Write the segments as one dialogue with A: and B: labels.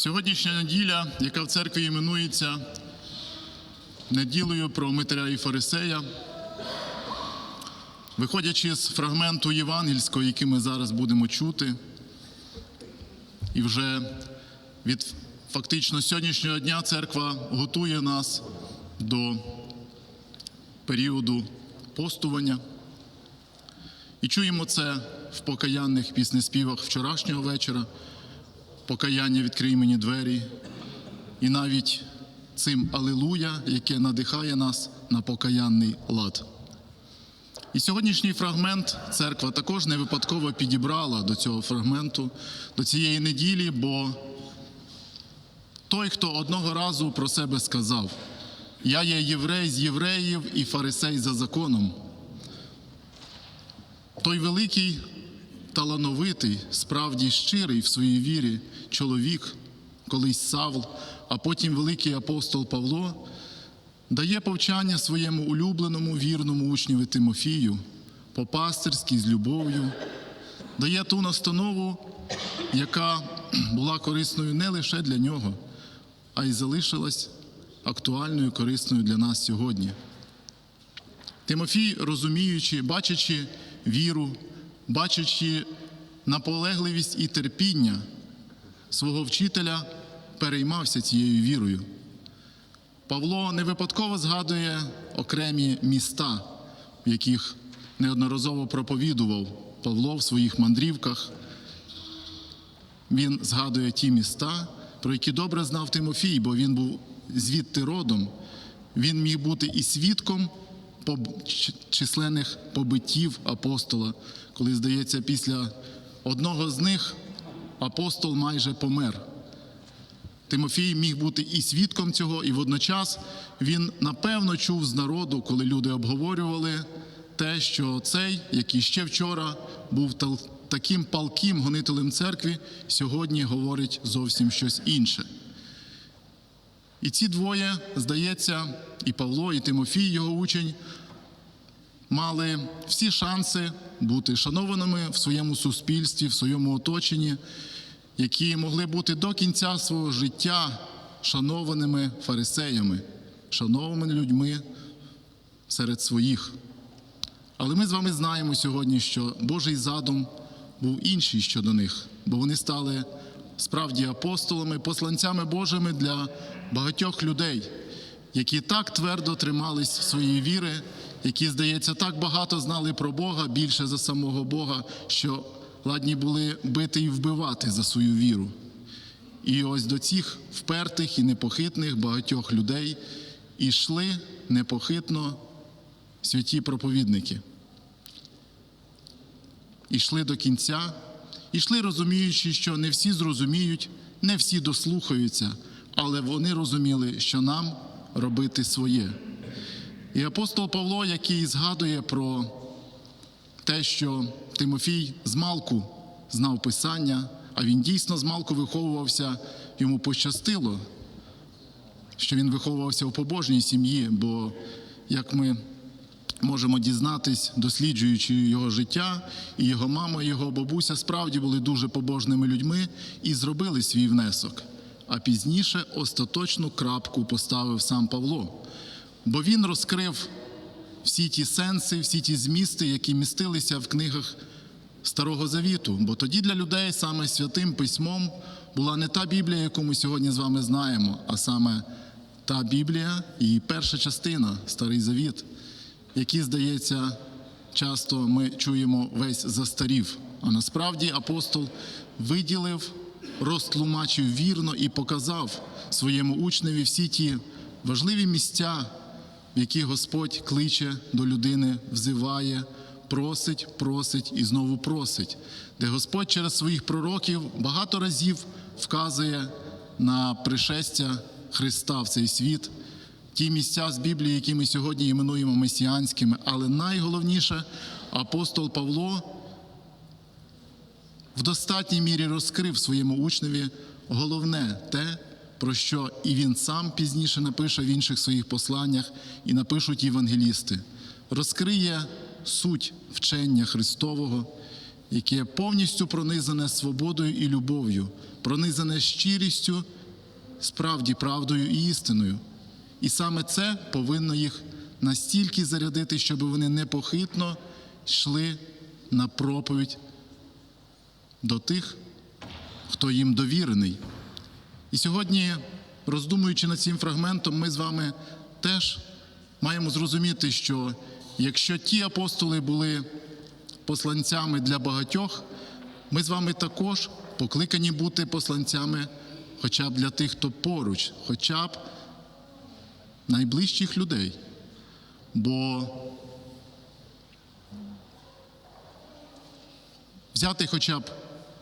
A: Сьогоднішня неділя, яка в церкві іменується неділею про Митря і Фарисея, виходячи з фрагменту євангельського, який ми зараз будемо чути, і вже від фактично сьогоднішнього дня церква готує нас до періоду постування. І чуємо це в покаянних піснеспівах вчорашнього вечора, покаяння відкрий мені двері, і навіть цим Алилуя, яке надихає нас на покаянний лад. І сьогоднішній фрагмент церква також не випадково підібрала до цього фрагменту, до цієї неділі, бо той, хто одного разу про себе сказав: Я є єврей з євреїв і фарисей за законом. Той великий, талановитий, справді щирий в своїй вірі чоловік, колись Савл, а потім великий апостол Павло, дає повчання своєму улюбленому вірному учневі Тимофію, по-пастирськи з любов'ю, дає ту настанову, яка була корисною не лише для нього, а й залишилась актуальною, корисною для нас сьогодні. Тимофій, розуміючи, бачачи віру, бачачи наполегливість і терпіння свого вчителя, переймався цією вірою. Павло не випадково згадує окремі міста, в яких неодноразово проповідував Павло в своїх мандрівках. Він згадує ті міста, про які добре знав Тимофій, бо він був звідти родом. Він міг бути і свідком численних побиттів апостола, коли, здається, після одного з них апостол майже помер. Тимофій міг бути і свідком цього, і водночас він напевно чув з народу, коли люди обговорювали те, що цей, який ще вчора був таким палким гонителем церкви, сьогодні говорить зовсім щось інше. І ці двоє, здається, і Павло, і Тимофій, його учень, мали всі шанси бути шанованими в своєму суспільстві, в своєму оточенні, які могли бути до кінця свого життя шанованими фарисеями, шанованими людьми серед своїх. Але ми з вами знаємо сьогодні, що Божий задум був інший щодо них, бо вони стали справді апостолами, посланцями Божими для багатьох людей, які так твердо тримались своєї віри, які, здається, так багато знали про Бога більше за самого Бога, що ладні були бити і вбивати за свою віру. І ось до цих впертих і непохитних багатьох людей ішли непохитно святі проповідники. Ішли до кінця, ішли розуміючи, що не всі зрозуміють, не всі дослухаються, але вони розуміли, що нам робити своє. І апостол Павло, який згадує про те, що Тимофій з малку знав Писання, а він дійсно з малку виховувався, йому пощастило, що він виховувався у побожній сім'ї, бо як ми можемо дізнатись, досліджуючи його життя, і його мама, і його бабуся справді були дуже побожними людьми і зробили свій внесок. А пізніше остаточну крапку поставив сам Павло, бо він розкрив всі ті сенси, всі ті змісти, які містилися в книгах Старого Завіту. Бо тоді для людей саме святим письмом була не та Біблія, яку ми сьогодні з вами знаємо, а саме та Біблія, її перша частина, Старий Завіт, які, здається, часто ми чуємо весь застарів. А насправді апостол виділив, розтлумачив вірно і показав своєму учневі всі ті важливі місця, в які Господь кличе до людини, взиває, просить, просить і знову просить, де Господь через своїх пророків багато разів вказує на пришестя Христа в цей світ, ті місця з Біблії, які ми сьогодні іменуємо месіанськими, але найголовніше апостол Павло в достатній мірі розкрив своєму учневі головне те, про що і він сам пізніше напише в інших своїх посланнях, і напишуть євангелісти, розкриє суть вчення Христового яке повністю пронизане свободою і любов'ю, пронизане щирістю, справді правдою і істиною. І саме це повинно їх настільки зарядити, щоб вони непохитно йшли на проповідь до тих, хто їм довірений. І сьогодні, роздумуючи над цим фрагментом, ми з вами теж маємо зрозуміти, що якщо ті апостоли були посланцями для багатьох, ми з вами також покликані бути посланцями хоча б для тих, хто поруч, хоча б найближчих людей. Бо взяти хоча б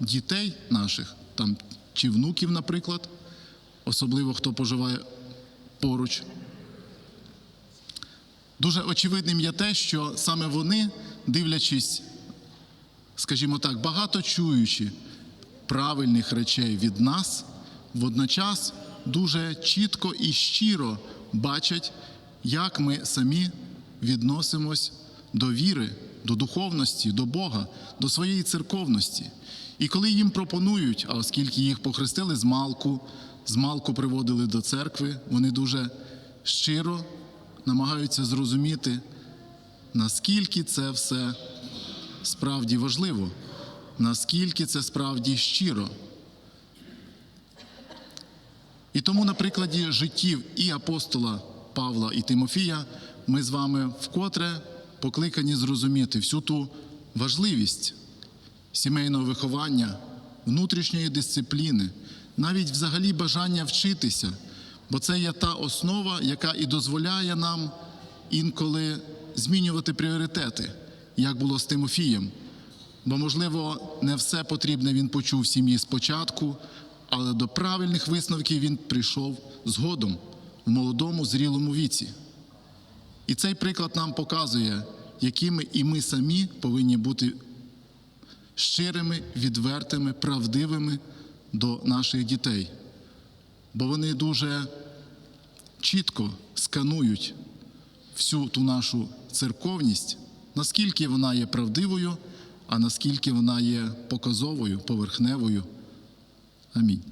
A: дітей наших, там, чи внуків, наприклад, особливо хто поживає поруч. Дуже очевидним є те, що саме вони, дивлячись, скажімо так, багато чуючи правильних речей від нас, водночас дуже чітко і щиро бачать, як ми самі відносимось до віри, до духовності, до Бога, до своєї церковності. І коли їм пропонують, а оскільки їх похрестили з малку, з малку приводили до церкви, вони дуже щиро намагаються зрозуміти, наскільки це все справді важливо, наскільки це справді щиро. І тому на прикладі життів і апостола Павла і Тимофія ми з вами вкотре покликані зрозуміти всю ту важливість сімейного виховання, внутрішньої дисципліни, навіть взагалі бажання вчитися, бо це є та основа, яка і дозволяє нам інколи змінювати пріоритети, як було з Тимофієм. Бо, можливо, не все потрібне він почув в сім'ї спочатку, але до правильних висновків він прийшов згодом в молодому, зрілому віці. І цей приклад нам показує, якими і ми самі повинні бути щирими, відвертими, правдивими до наших дітей. Бо вони дуже чітко сканують всю ту нашу церковність, наскільки вона є правдивою, а наскільки вона є показовою, поверхневою. Амінь.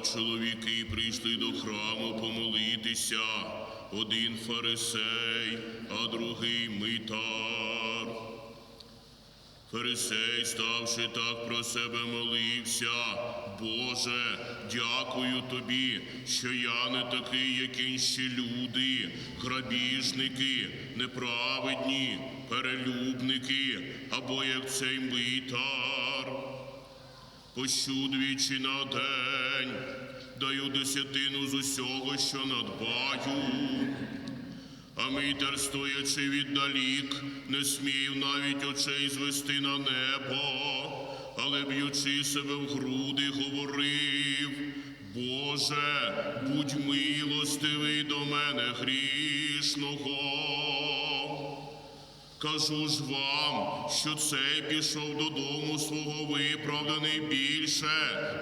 B: Чоловіки прийшли до храму помолитися, один фарисей, а другий митар. Фарисей, ставши так про себе, молився. Боже, дякую тобі, що я не такий, як інші люди, грабіжники, неправедні, перелюбники, або як цей митар. Пощу на день, даю десятину з усього, що надбаю. А митер, стоячи віддалік, не смів навіть очей звести на небо, але б'ючи себе в груди, говорив: Боже, будь милостивий до мене грішного. Кажу ж вам, що цей пішов додому свого виправданий більше,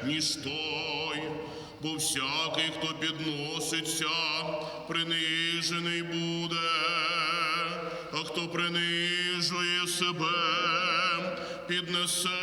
B: ніж той, бо всякий, хто підноситься, принижений буде, а хто принижує себе, піднесеться.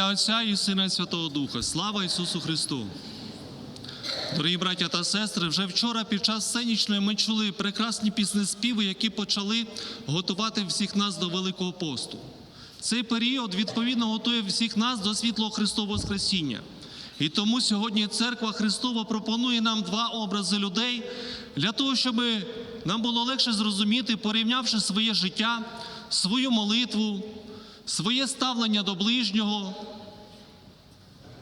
C: Ім'я Отця і Сина і Святого Духа. Слава Ісусу Христу! Дорогі браття та сестри, вже вчора під час сценічної ми чули прекрасні пісні співи, які почали готувати всіх нас до Великого посту. Цей період відповідно готує всіх нас до світлого Христового Воскресіння. І тому сьогодні Церква Христова пропонує нам два образи людей для того, щоб нам було легше зрозуміти, порівнявши своє життя, свою молитву, своє ставлення до ближнього,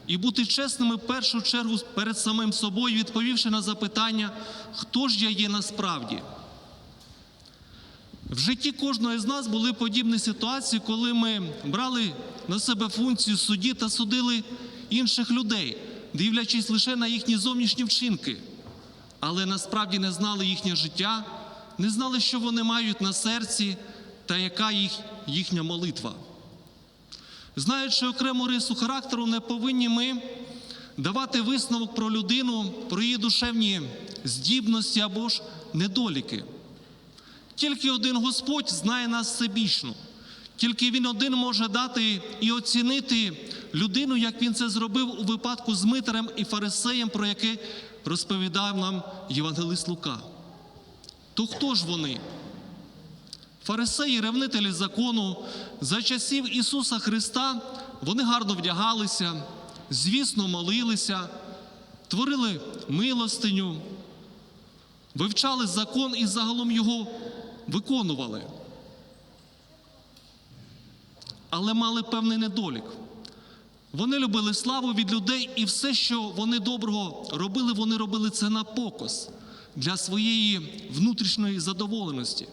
C: і бути чесними в першу чергу перед самим собою, відповівши на запитання, хто ж я є насправді. В житті кожного з нас були подібні ситуації, коли ми брали на себе функцію судді та судили інших людей, дивлячись лише на їхні зовнішні вчинки, але насправді не знали їхнє життя, не знали, що вони мають на серці та яка їх, їхня молитва. Знаючи окрему рису характеру, не повинні ми давати висновок про людину, про її душевні здібності або ж недоліки. Тільки один Господь знає нас всебічно. Тільки Він один може дати і оцінити людину, як він це зробив у випадку з Митарем і Фарисеєм, про яке розповідав нам Євангелист Лука. То хто ж вони? Фарисеї, ревнителі закону, за часів Ісуса Христа вони гарно вдягалися, звісно, молилися, творили милостиню, вивчали закон і загалом його виконували. Але мали певний недолік. Вони любили славу від людей, і все, що вони доброго робили, вони робили це на покос для своєї внутрішньої задоволеності.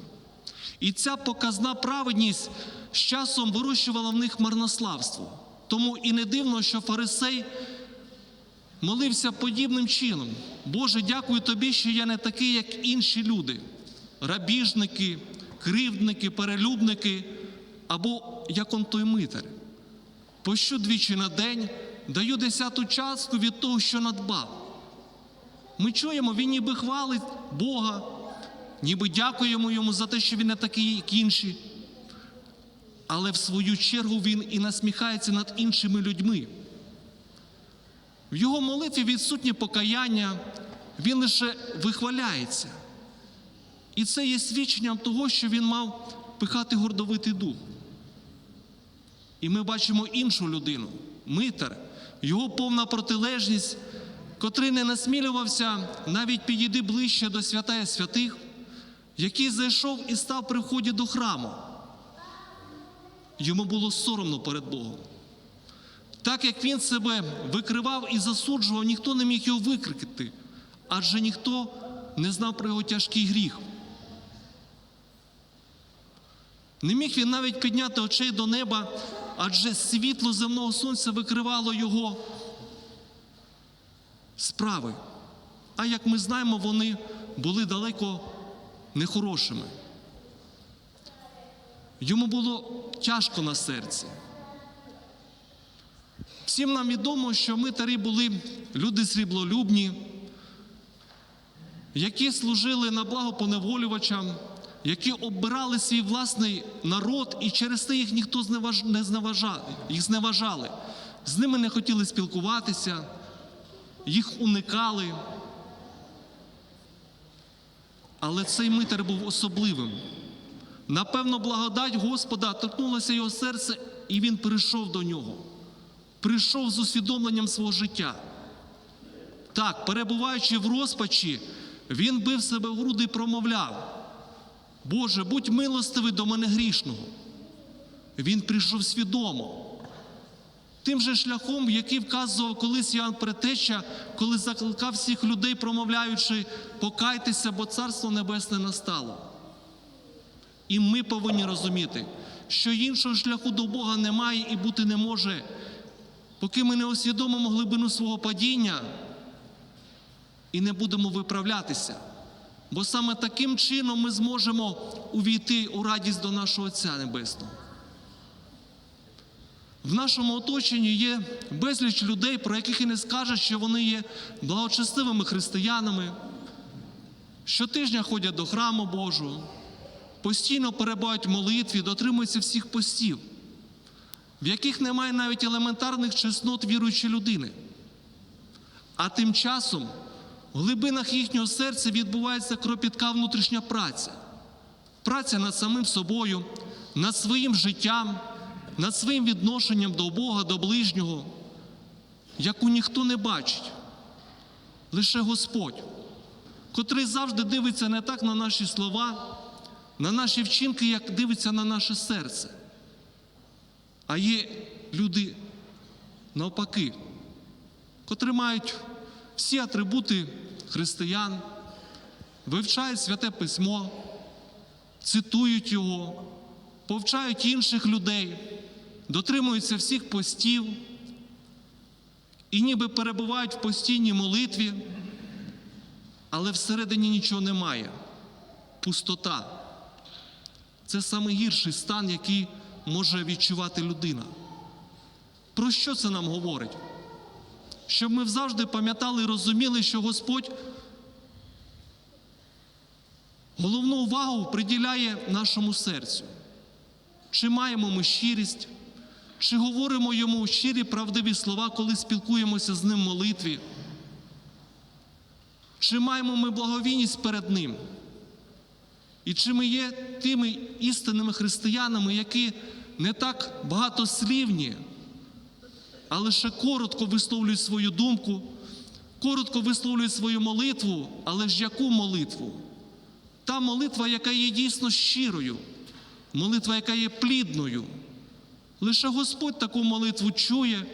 C: І ця показна праведність з часом вирощувала в них марнославство. Тому і не дивно, що фарисей молився подібним чином. Боже, дякую тобі, що я не такий, як інші люди, рабіжники, кривдники, перелюбники, або як он той митар. Пощу двічі на день, даю десяту частку від того, що надбав. Ми чуємо, він ніби хвалить Бога, ніби дякуємо йому за те, що він не такий, як інші. Але в свою чергу він і насміхається над іншими людьми. В його молитві відсутнє покаяння, він лише вихваляється. І це є свідченням того, що він мав пихати гордовитий дух. І ми бачимо іншу людину, митар, його повна протилежність, котрий не насмілювався навіть підійти ближче до святая святих, який зайшов і став при вході до храму. Йому було соромно перед Богом. Так як він себе викривав і засуджував, ніхто не міг його викрикати, адже ніхто не знав про його тяжкий гріх. Не міг він навіть підняти очей до неба, адже світло земного сонця викривало його справи. А як ми знаємо, вони були далеко нехорошими. Йому було тяжко на серці. Всім нам відомо, що митарі були люди сріблолюбні, які служили на благо поневолювачам, які обирали свій власний народ, і через це їх ніхто не зневажав, їх зневажали. З ними не хотіли спілкуватися, їх уникали. Але цей митар був особливим. Напевно, благодать Господа торкнулася його серце, і він прийшов до нього. Прийшов з усвідомленням свого життя. Так, перебуваючи в розпачі, він бив себе в груди і промовляв: Боже, будь милостивий до мене грішного. Він прийшов свідомо. Тим же шляхом, який вказував колись Іоанн Претеча, коли закликав всіх людей, промовляючи, покайтеся, бо Царство Небесне настало. І ми повинні розуміти, що іншого шляху до Бога немає і бути не може, поки ми не усвідомимо глибину свого падіння і не будемо виправлятися. Бо саме таким чином ми зможемо увійти у радість до нашого Отця Небесного. В нашому оточенні є безліч людей, про яких і не скажеш, що вони є благочестивими християнами, щотижня ходять до храму Божого, постійно перебувають в молитві, дотримуються всіх постів. в яких немає навіть елементарних чеснот віруючої людини. А тим часом в глибинах їхнього серця відбувається кропітка внутрішня праця. Праця над самим собою, над своїм життям, над своїм відношенням до Бога, до ближнього, яку ніхто не бачить, лише Господь, котрий завжди дивиться не так на наші слова, на наші вчинки, як дивиться на наше серце. А є люди навпаки, котрі мають всі атрибути християн, вивчають святе письмо, цитують його, повчають інших людей, дотримуються всіх постів і ніби перебувають в постійній молитві, але всередині нічого немає. Пустота. Це найгірший стан, який може відчувати людина. Про що це нам говорить? Щоб ми завжди пам'ятали і розуміли, що Господь головну увагу приділяє нашому серцю. Чи маємо ми щирість, чи говоримо йому щирі правдиві слова, коли спілкуємося з ним в молитві? Чи маємо ми благовійність перед Ним? І чи ми є тими істинними християнами, які не так багатослівні, а лише коротко висловлюють свою думку, коротко висловлюють свою молитву, але ж яку молитву? Та молитва, яка є дійсно щирою, молитва, яка є плідною. Лише Господь таку молитву чує,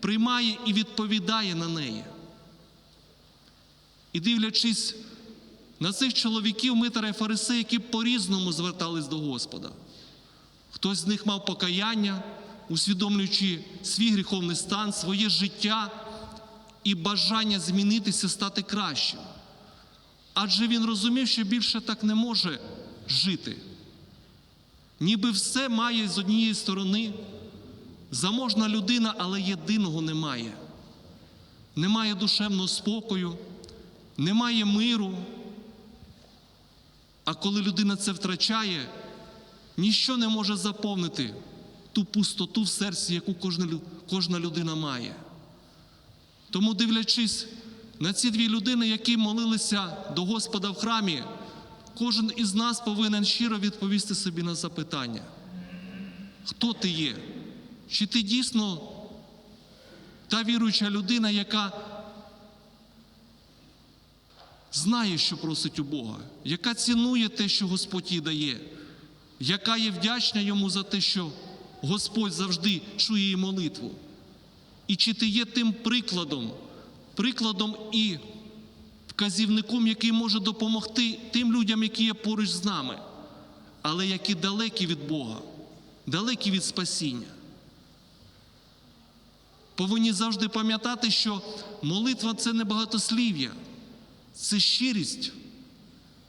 C: приймає і відповідає на неї. І дивлячись на цих чоловіків, митара і фарисеї, які по-різному звертались до Господа. Хтось з них мав покаяння, усвідомлюючи свій гріховний стан, своє життя і бажання змінитися, стати кращим. Адже він розумів, що більше так не може жити. Ніби все має з однієї сторони заможна людина, але єдиного немає. Немає душевного спокою, немає миру. А коли людина це втрачає, ніщо не може заповнити ту пустоту в серці, яку кожна, людина має. Тому, дивлячись на ці дві людини, які молилися до Господа в храмі, кожен із нас повинен щиро відповісти собі на запитання: хто ти є? Чи ти дійсно та віруюча людина, яка знає, що просить у Бога, яка цінує те, що Господь їй дає, яка є вдячна йому за те, що Господь завжди чує її молитву. І чи ти є тим прикладом, прикладом і вказівником, який може допомогти тим людям, які є поруч з нами, але які далекі від Бога, далекі від спасіння. Повинні завжди пам'ятати, що молитва це не багатослів'я, це щирість,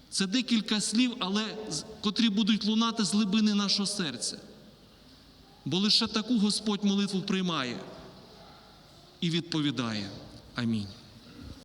C: це декілька слів, але котрі будуть лунати з глибини нашого серця. Бо лише таку Господь молитву приймає і відповідає. Амінь.